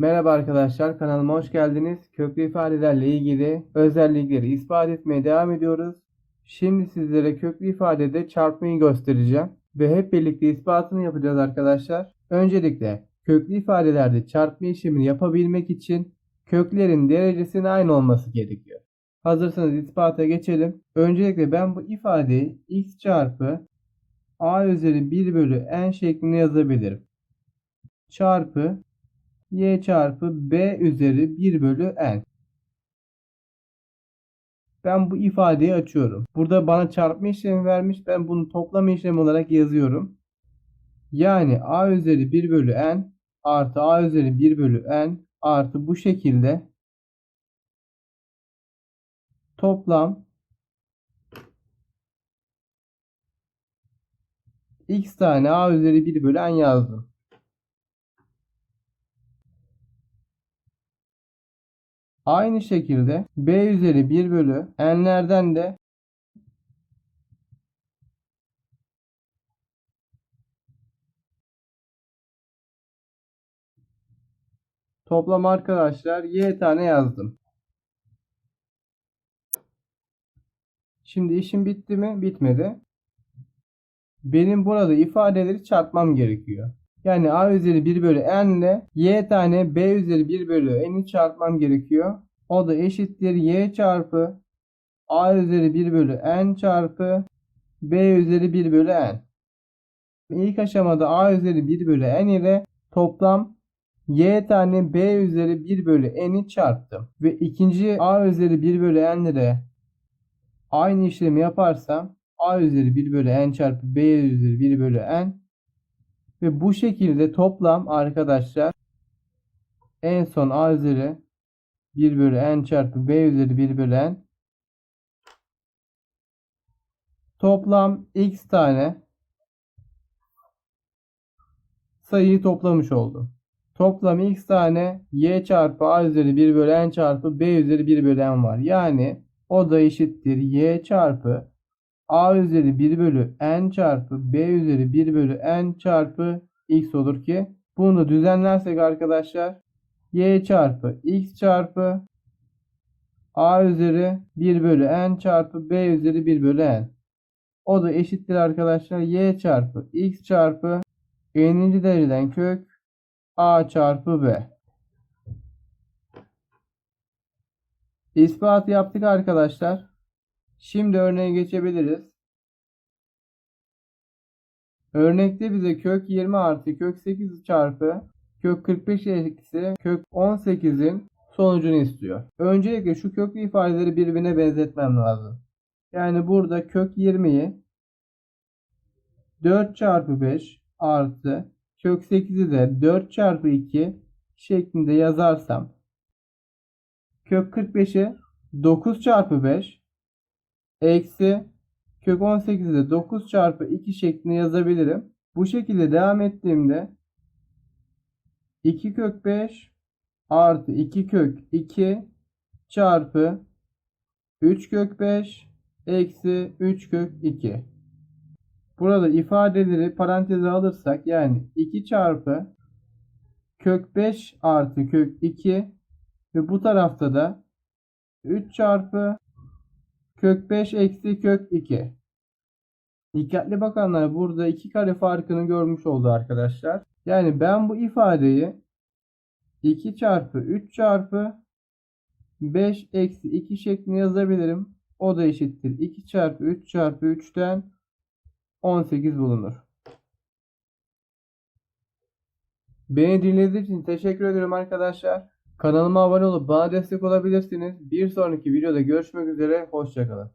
Merhaba arkadaşlar kanalıma hoş geldiniz. Köklü ifadelerle ilgili özellikleri ispat etmeye devam ediyoruz. Şimdi sizlere köklü ifadede çarpmayı göstereceğim ve hep birlikte ispatını yapacağız arkadaşlar. Öncelikle köklü ifadelerde çarpma işlemini yapabilmek için köklerin derecesinin aynı olması gerekiyor. Hazırsanız ispata geçelim. Öncelikle ben bu ifadeyi x çarpı a üzeri 1 bölü n şeklinde yazabilirim. Çarpı y çarpı b üzeri 1 bölü n. Ben bu ifadeyi açıyorum. Burada bana çarpma işlemi vermiş. Ben bunu toplama işlemi olarak yazıyorum. Yani a üzeri 1 bölü n artı a üzeri 1 bölü n artı bu şekilde toplam x tane a üzeri 1 bölü n yazdım. Aynı şekilde b üzeri 1 bölü n'lerden de toplam arkadaşlar y tane yazdım. Şimdi işim bitti mi? Bitmedi. Benim burada ifadeleri çarpmam gerekiyor. Yani a üzeri 1 bölü n ile y tane b üzeri 1 bölü n'i çarpmam gerekiyor. O da eşittir y çarpı a üzeri 1 bölü n çarpı b üzeri 1 bölü n. İlk aşamada a üzeri 1 bölü n ile toplam y tane b üzeri 1 bölü n'i çarptım. Ve ikinci a üzeri 1 bölü n ile aynı işlemi yaparsam a üzeri 1 bölü n çarpı b üzeri 1 bölü n ve bu şekilde toplam arkadaşlar en son a üzeri 1 bölü n çarpı b üzeri 1 bölü n toplam x tane sayıyı toplamış oldum. Toplam x tane y çarpı a üzeri 1 bölü n çarpı b üzeri 1 bölü n var. Yani o da eşittir y çarpı a üzeri 1 bölü n çarpı b üzeri 1 bölü n çarpı x olur ki bunu düzenlersek arkadaşlar y çarpı x çarpı a üzeri 1 bölü n çarpı b üzeri 1 bölü n. O da eşittir arkadaşlar y çarpı x çarpı n'inci dereceden kök a çarpı b. İspatı yaptık arkadaşlar. Şimdi örneğe geçebiliriz. Örnekte bize kök 20 artı kök 8 çarpı kök 45 eksi kök 18'in sonucunu istiyor. Öncelikle şu köklü ifadeleri birbirine benzetmem lazım. Yani burada kök 20'yi 4 çarpı 5 artı kök 8'i de 4 çarpı 2 şeklinde yazarsam kök 45'i 9 çarpı 5 eksi kök 18'i de 9 çarpı 2 şeklinde yazabilirim. Bu şekilde devam ettiğimde 2 kök 5 artı 2 kök 2 çarpı 3 kök 5 eksi 3 kök 2. Burada ifadeleri paranteze alırsak yani 2 çarpı kök 5 artı kök 2 ve bu tarafta da 3 çarpı kök 5 eksi kök 2. Dikkatli bakanlar burada iki kare farkını görmüş oldu arkadaşlar. Yani ben bu ifadeyi 2 çarpı 3 çarpı 5 eksi 2 şeklinde yazabilirim. O da eşittir. 2 çarpı 3 çarpı 3'ten 18 bulunur. Beni dinlediğiniz için teşekkür ederim arkadaşlar. Kanalıma abone olup bana destek olabilirsiniz. Bir sonraki videoda görüşmek üzere. Hoşçakalın.